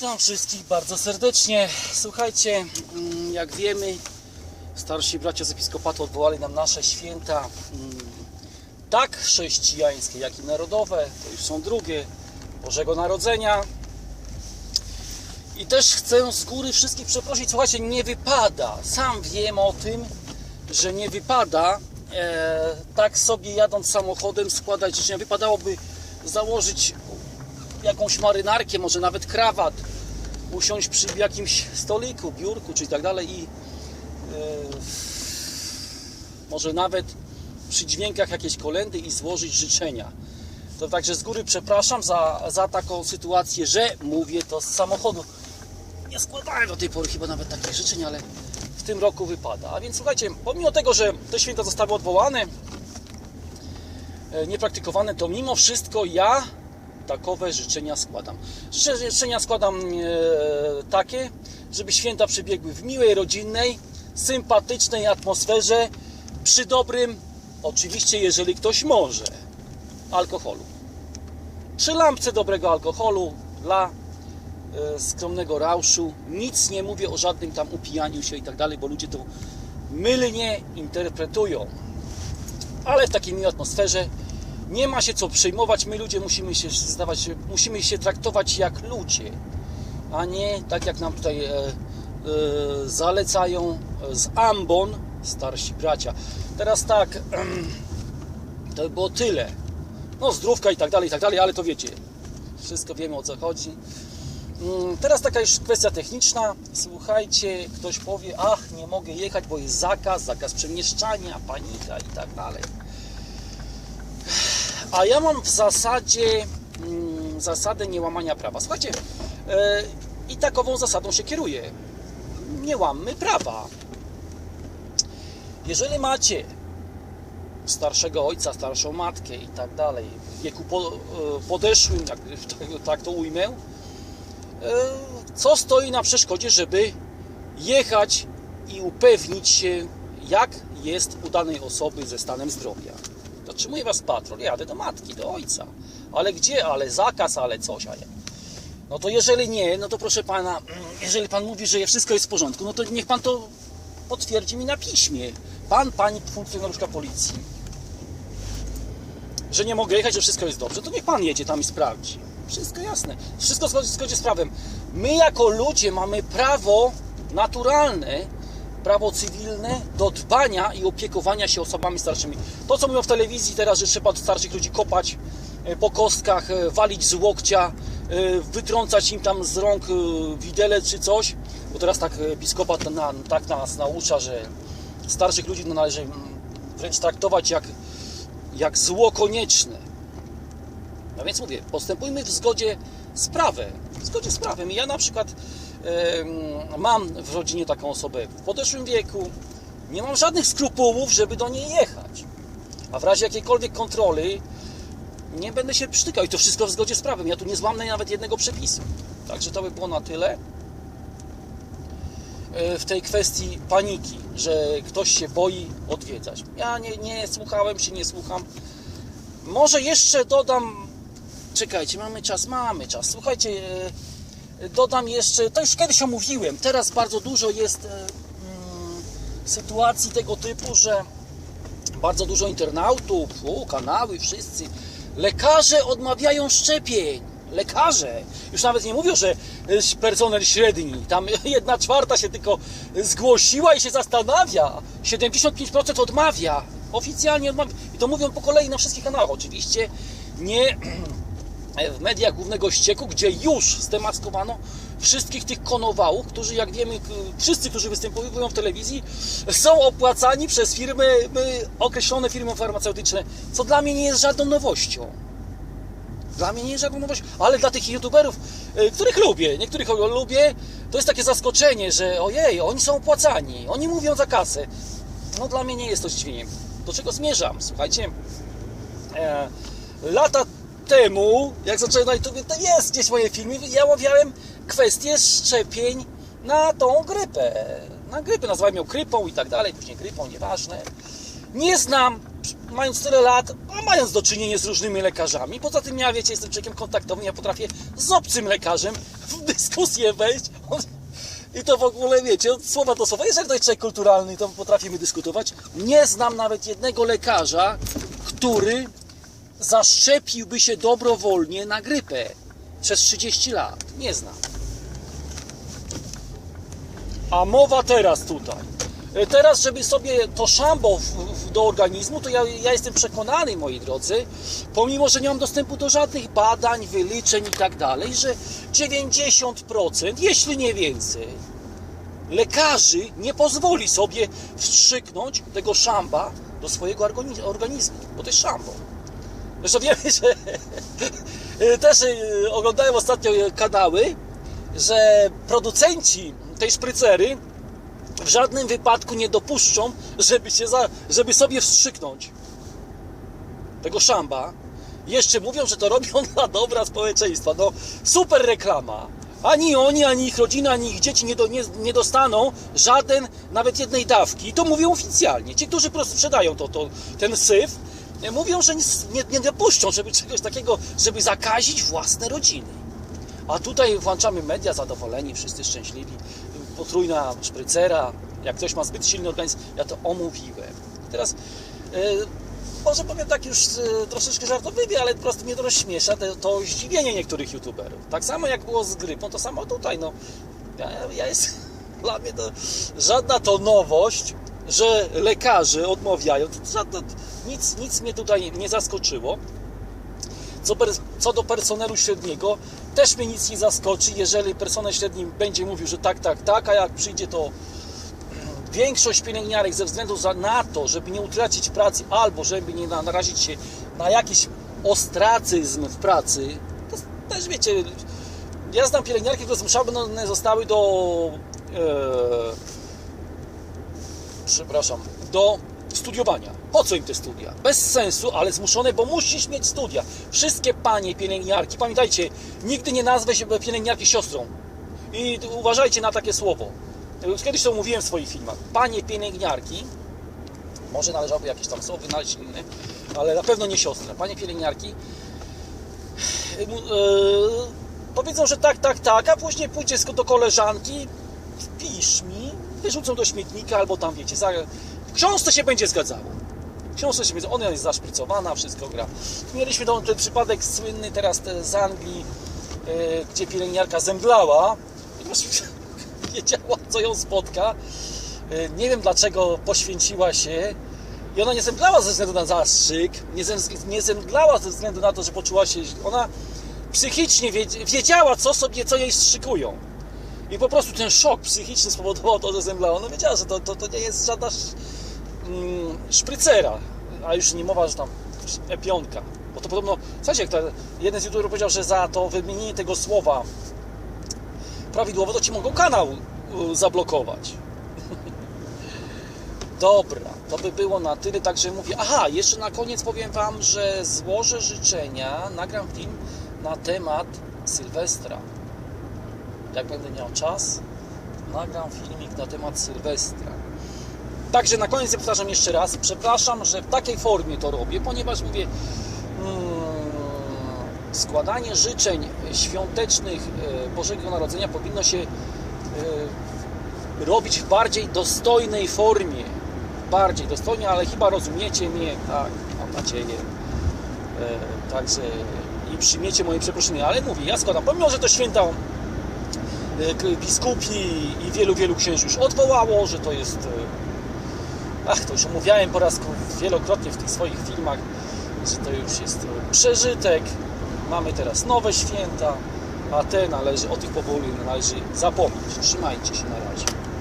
Witam wszystkich bardzo serdecznie. Słuchajcie, mm, jak wiemy, starsi bracia z Episkopatu odwołali nam nasze święta, mm, tak chrześcijańskie, jak i narodowe, to już są drugie, Bożego Narodzenia. I też chcę z góry wszystkich przeprosić. Słuchajcie, nie wypada, sam wiem o tym, że nie wypada e, tak sobie jadąc samochodem składać życzenia. Wypadałoby założyć jakąś marynarkę, może nawet krawat, usiąść przy jakimś stoliku, biurku czy tak dalej i e, może nawet przy dźwiękach jakiejś kolendy i złożyć życzenia. To także z góry przepraszam za, za taką sytuację, że mówię to z samochodu. Nie składałem do tej pory chyba nawet takich życzeń, ale w tym roku wypada. A więc słuchajcie, pomimo tego, że te święta zostały odwołane, e, niepraktykowane, to mimo wszystko ja takowe życzenia składam. Życzenia składam e, takie, żeby święta przebiegły w miłej, rodzinnej, sympatycznej atmosferze, przy dobrym, oczywiście jeżeli ktoś może, alkoholu. Przy lampce dobrego alkoholu dla e, skromnego rauszu. Nic nie mówię o żadnym tam upijaniu się i tak dalej, bo ludzie to mylnie interpretują. Ale w takiej miłej atmosferze nie ma się co przejmować. My ludzie musimy się zdawać, musimy się traktować jak ludzie, a nie tak jak nam tutaj e, e, zalecają z ambon starsi bracia. Teraz tak, to by było tyle. No zdrówka i tak dalej, i tak dalej, ale to wiecie. Wszystko wiemy o co chodzi. Mm, Teraz taka już kwestia techniczna. Słuchajcie, ktoś powie, ach, nie mogę jechać, bo jest zakaz, zakaz przemieszczania, panika i tak dalej. A ja mam w zasadzie mm, zasadę niełamania prawa. Słuchajcie, e, i takową zasadą się kieruję. Nie łammy prawa. Jeżeli macie starszego ojca, starszą matkę i tak dalej, w wieku po, e, podeszłym, tak, tak to ujmę, e, co stoi na przeszkodzie, żeby jechać i upewnić się, jak jest u danej osoby ze stanem zdrowia. Zatrzymuje was patrol, jadę do matki, do ojca. Ale gdzie? Ale zakaz, ale coś, ale. No to jeżeli nie, no to proszę pana, jeżeli pan mówi, że wszystko jest w porządku, no to niech pan to potwierdzi mi na piśmie. Pan, pani funkcjonariuszka policji, że nie mogę jechać, że wszystko jest dobrze, to niech pan jedzie tam i sprawdzi. Wszystko jasne. Wszystko w zgodzie z prawem. My jako ludzie mamy prawo naturalne, prawo cywilne do dbania i opiekowania się osobami starszymi. To, co mówią w telewizji teraz, że trzeba starszych ludzi kopać e, po kostkach, e, walić z łokcia, e, wytrącać im tam z rąk widelec czy coś, bo teraz tak episkopat na, tak nas naucza, że starszych ludzi należy mm, wręcz traktować jak, jak zło konieczne. No więc mówię, postępujmy w zgodzie z prawem. W zgodzie z prawem. Ja na przykład em, mam w rodzinie taką osobę w podeszłym wieku. Nie mam żadnych skrupułów, żeby do niej jechać. A w razie jakiejkolwiek kontroli nie będę się przytykał. I to wszystko w zgodzie z prawem. Ja tu nie złamę nawet jednego przepisu. Także to by było na tyle e, w tej kwestii paniki, że ktoś się boi odwiedzać. Ja nie, nie słuchałem się, nie słucham. Może jeszcze dodam. Czekajcie, mamy czas, mamy czas. Słuchajcie, e, dodam jeszcze. To już kiedyś omówiłem. Teraz bardzo dużo jest e, mm, sytuacji tego typu, że bardzo dużo internautów, u, kanały, wszyscy. Lekarze odmawiają szczepień. Lekarze. Już nawet nie mówią, że personel średni. Tam jedna czwarta się tylko zgłosiła i się zastanawia. 75% odmawia. Oficjalnie odmawia. I to mówią po kolei na wszystkich kanałach. Oczywiście nie w mediach głównego ścieku, gdzie już zdemaskowano wszystkich tych konowałów, którzy jak wiemy, wszyscy, którzy występują w telewizji, są opłacani przez firmy, określone firmy farmaceutyczne, co dla mnie nie jest żadną nowością. Dla mnie nie jest żadną nowością, ale dla tych youtuberów, y, których lubię, niektórych lubię, to jest takie zaskoczenie, że ojej, oni są opłacani, oni mówią za kasę. No dla mnie nie jest to zdziwieniem. Do czego zmierzam? Słuchajcie, e, lata temu, jak zacząłem na YouTube, to jest gdzieś moje filmy, ja omawiałem kwestię szczepień na tą grypę. Na grypę nazywałem ją grypą i tak dalej, później grypą, nieważne. Nie znam, mając tyle lat, a mając do czynienia z różnymi lekarzami. Poza tym ja, wiecie, jestem człowiekiem kontaktowym, ja potrafię z obcym lekarzem w dyskusję wejść. I to w ogóle, wiecie, od słowa do słowa. Jeżeli to jest człowiek kulturalny, to potrafimy dyskutować. Nie znam nawet jednego lekarza, który zaszczepiłby się dobrowolnie na grypę przez 30 lat. Nie znam. A mowa teraz tutaj. E, Teraz, żeby sobie to szambo w, w, do organizmu, to ja, ja jestem przekonany, moi drodzy, pomimo, że nie mam dostępu do żadnych badań, wyliczeń i tak dalej, że 90%, jeśli nie więcej, lekarzy nie pozwoli sobie wstrzyknąć tego szamba do swojego organi- organizmu, bo to jest szambo. Zresztą wiemy, że też y, oglądałem ostatnio y, kanały, że producenci tej szprycery w żadnym wypadku nie dopuszczą, żeby, się za, żeby sobie wstrzyknąć tego szamba. Jeszcze mówią, że to robią dla dobra społeczeństwa. No super reklama. Ani oni, ani ich rodzina, ani ich dzieci nie, do, nie, nie dostaną żaden, nawet jednej dawki. I to mówią oficjalnie. Ci, którzy po prostu sprzedają to, to, ten syf, mówią, że nic- nie, nie dopuszczą, żeby czegoś takiego, żeby zakazić własne rodziny. A tutaj włączamy media zadowoleni, wszyscy szczęśliwi. Potrójna szprycera. Jak ktoś ma zbyt silny organizm, ja to omówiłem. Teraz e, może powiem tak już e, troszeczkę żartobliwie, ale po prostu mnie to rozśmiesza to, to zdziwienie niektórych youtuberów. Tak samo jak było z grypą, to samo tutaj. No, ja, ja jest, dla mnie to żadna to nowość, że lekarze odmawiają. To żadna, nic, nic mnie tutaj nie zaskoczyło. Co, co do personelu średniego, też mnie nic nie zaskoczy, jeżeli personel średni będzie mówił, że tak, tak, tak, a jak przyjdzie to większość pielęgniarek ze względu na to, żeby nie utracić pracy albo żeby nie na- narazić się na jakiś ostracyzm w pracy, to też wiecie, ja znam pielęgniarki, które zmuszone będą- zostały do e, przepraszam, do studiowania. Po co im te studia? Bez sensu, ale zmuszone, bo musisz mieć studia. Wszystkie panie pielęgniarki, pamiętajcie, nigdy nie nazwę się pielęgniarki siostrą. I uważajcie na takie słowo. Kiedyś to mówiłem w swoich filmach. Panie pielęgniarki, może należałoby jakieś tam słowo wynaleźć inne, ale na pewno nie siostra. Panie pielęgniarki, yy, powiedzą, że tak, tak, tak, a później pójdzie do koleżanki, wpisz mi, wyrzucą do śmietnika albo tam, wiecie, za... książce się będzie zgadzało. Książce się będzie, ona jest zaszprycowana, wszystko gra. Mieliśmy ten, przypadek słynny teraz te z Anglii, e, gdzie pielęgniarka zemdlała, ponieważ wiedziała, co ją spotka. E, nie wiem dlaczego poświęciła się i ona nie zemdlała ze względu na zastrzyk, nie, zem, nie zemdlała ze względu na to, że poczuła się, ona psychicznie wiedz- wiedziała, co sobie, co jej strzykują. I po prostu ten szok psychiczny spowodował to, że zemdlała. No wiedziała, że to, to, to nie jest żadna mm, szprycera, a już nie mowa, że tam epionka. Bo to podobno, słuchajcie, jak to, jeden z youtuberów powiedział, że za to wymienienie tego słowa prawidłowo, to ci mogą kanał zablokować. Dobra, to by było na tyle, także mówię. Aha, jeszcze na koniec powiem Wam, że złożę życzenia, nagram film na temat Sylwestra. Jak będę miał czas, nagram filmik na temat Sylwestra. Także na koniec powtarzam jeszcze raz, przepraszam, że w takiej formie to robię, ponieważ mówię, mm, składanie życzeń świątecznych e, Bożego Narodzenia powinno się e, robić w bardziej dostojnej formie. Bardziej dostojnie, ale chyba rozumiecie mnie, tak, mam nadzieję. E, Także i przyjmiecie moje przeproszenie. Ale mówię, ja składam, pomimo, że to święta biskupi i wielu, wielu księży już odwołało, że to jest... e, Ach, to już omówiałem po raz wielokrotnie w tych swoich filmach, że to już jest e, przeżytek. Mamy teraz nowe święta, a te należy, o tych powoli należy zapomnieć. Trzymajcie się na razie.